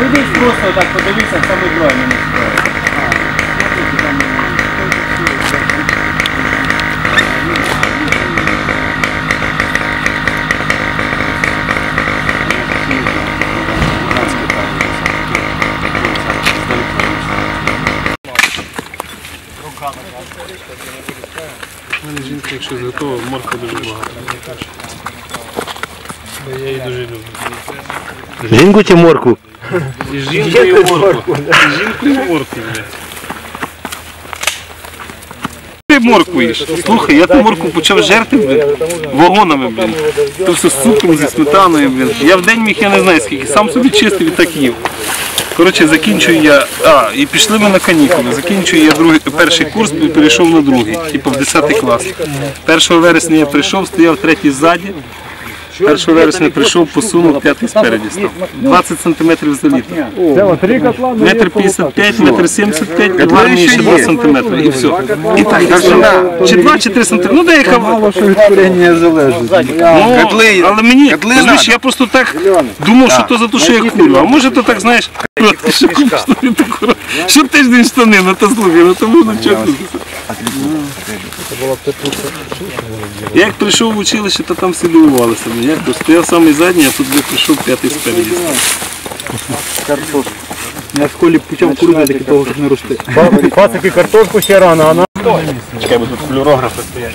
Прийдіть просто так подивіться, саме двоє не строїть. У мене жінка, якщо готова, морква дуже багато. Бо я її дуже люблю. Жінку чи морку? І жінку, і моркву. І жінку, і моркву, блядь. Ти моркву їш. Слухай, я ту моркву почав жерти, блін, вагонами, блін. То все з цукром, зі сметаною, блін. Я в день міг, я не знаю скільки, сам собі чистив і так їв. Коротше, закінчую я. А, і пішли ми на канікули. Закінчую я другий, перший курс і перейшов на другий, типу в 10 клас. 1 вересня я прийшов, стояв третій ззаді. 1 вересня прийшов, посунув, п'ятий спереді став. 20 сантиметрів за літр. Метр 55, метр 75, і в армії ще 2 сантиметри, і все. І так, так чи 2, чи 3 сантиметри. Ну, деяка... Мало що від курення залежить. Ну, але мені, знаєш, я просто так думав, що то за те, що я курю. А може то так, знаєш, коротко, що то. Що тиждень штани, ну то слухай, ну. То можна чесно. Я як прийшов в училище, то там всі дивувалися. Ну, Як то стояв самий задній, а тут я прийшов п'ятий спереді. Я в школі почав курити, таки того, щоб не рости. Пацики картошку ще рано, а на... Чекай, бо тут флюорографи стоять.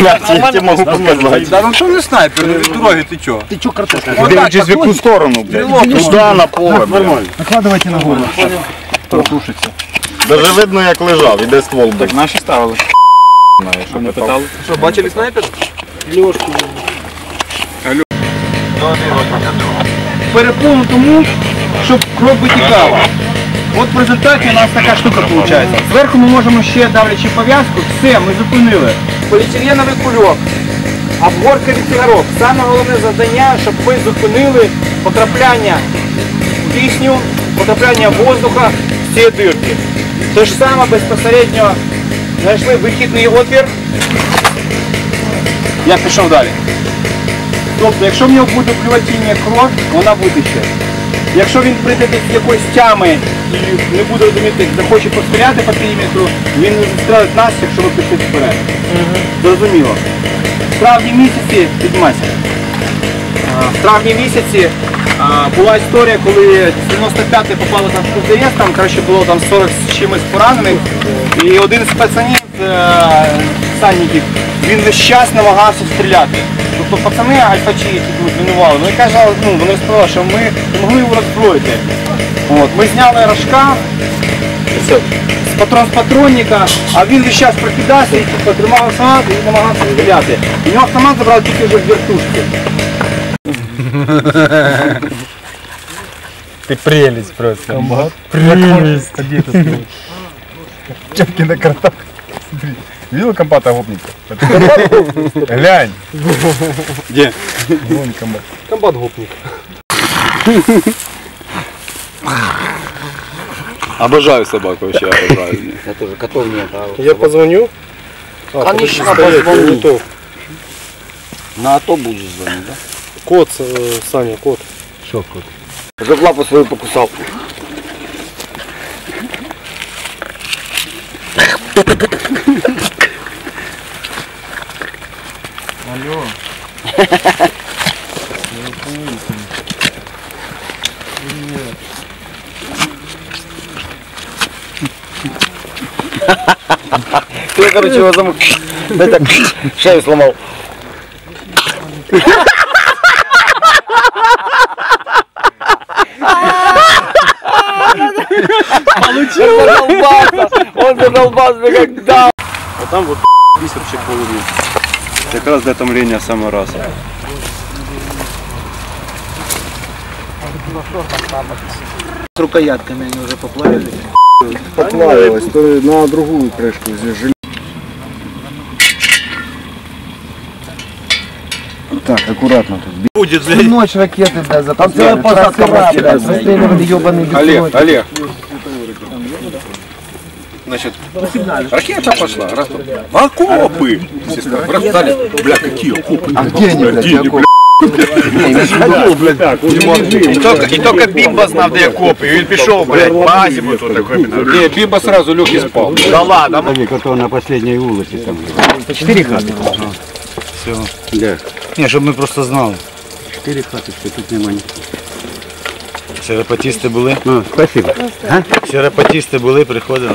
Я тебе можу показати. Да ну что не снайпер, ну від дороги ты чё? Ты чё картошку? Вот так, Дивлячись в яку сторону, блядь. Туди на поле, блядь. накладывайте на голову. Даже видно, як лежав, іде ствол. Так наші ставили. Не питали. Что, бачили снайпер? Перепону тому, щоб кров витікала. От в результаті у нас така штука виходить. Зверху ми можемо ще давлячи пов'язку, все, ми зупинили. Поліетиленовий кульок, обгорка від цигарок. Саме головне завдання, щоб ви зупинили потрапляння кисню, потрапляння воздуха в ці дирки. Те ж саме безпосередньо знайшли вихідний отвір. Я пішов далі. Тобто, якщо в нього буде плюватіння кров, вона витече. Якщо він прийде до якоїсь тями і не буде розуміти, захоче постріляти по периметру, він не застрелить нас, якщо ви пішли вперед. Зрозуміло. В травні місяці, піднімайся. В травні місяці а, була історія, коли 95-й попало там в КЗС, там коротше, було там 40 з чимось поранених. І один з пацанів, е, санників, він весь час намагався стріляти. Тобто пацани альфачі, які тут тренували, вони казали, ну, вони сказали, що ми не могли його роззброїти. От, ми зняли рожка з патрон з патронника, а він весь час прокидався і типу, тримав автомат і намагався стріляти. І нього автомат забрав тільки вже в вертушки. Ты прелесть просто. Это Чапки на картах. Видел комбата гопника? Это комбат? Глянь. Где? Вон комбат. Комбат гопник. Обожаю собак вообще, обожаю. Я позвоню. Конечно, Стоять, позвоню. не то. На АТО будешь звонить, да? Кот, э, Саня, кот. Уже в лапу свою покусал. Ты, короче, его замок... Это, шею сломал. Получил! Он задолбался! Он задолбался, как дал! А там вот Бісер чи полум'я. Якраз для томління саме раз. С рукоятками они уже поплавили. Поплавилось, то на другую крышку здесь Так, аккуратно тут. Ночь ракеты, да, за Там целая посадка, блядь, застреливали ебаный Олег, Олег Значит, ракета пошла. Раз, окопы. Сестра, раз, дали. Бля, какие окопы? А где они, блядь, Яков? І тільки, і тільки Бімба знав, де я копію. Він пішов, блядь, по азіму тут такой. Не, Биба сразу лег и спал. Да ладно, который на последней улице там. Четыре хаты. Да. Не, чтобы мы просто знали. Чотири хати, що тут нема ніхто. Серепатісти були. Ну, спасибо. Серепатісти були, приходили.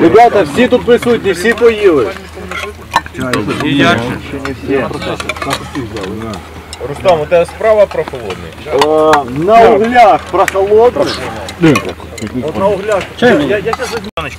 Ребята, всі тут присутні, всі поїли. І як же? Рустам, у тебе справа про холодний? Е, на углях прохолодно. От на углях. Я, я, я зараз станеш.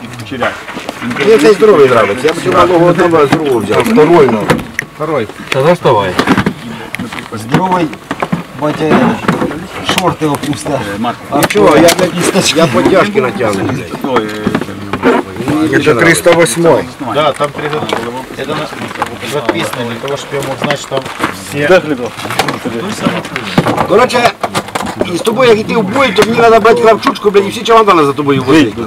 Мне цей здоровый нравится. Я бы малого одного, а другого взял. Второй надо. Второй. Та заставай. Здоровый батя шорты опуста. А чего, я, блядь, я подтяжки натягну. Это 308. Да, там Это записано для того, чтобы я мог знать, что там Короче, і з тобою, як іти в бой, то мені треба брати кравчучку, блядь, і всі чемодани за тобою возити.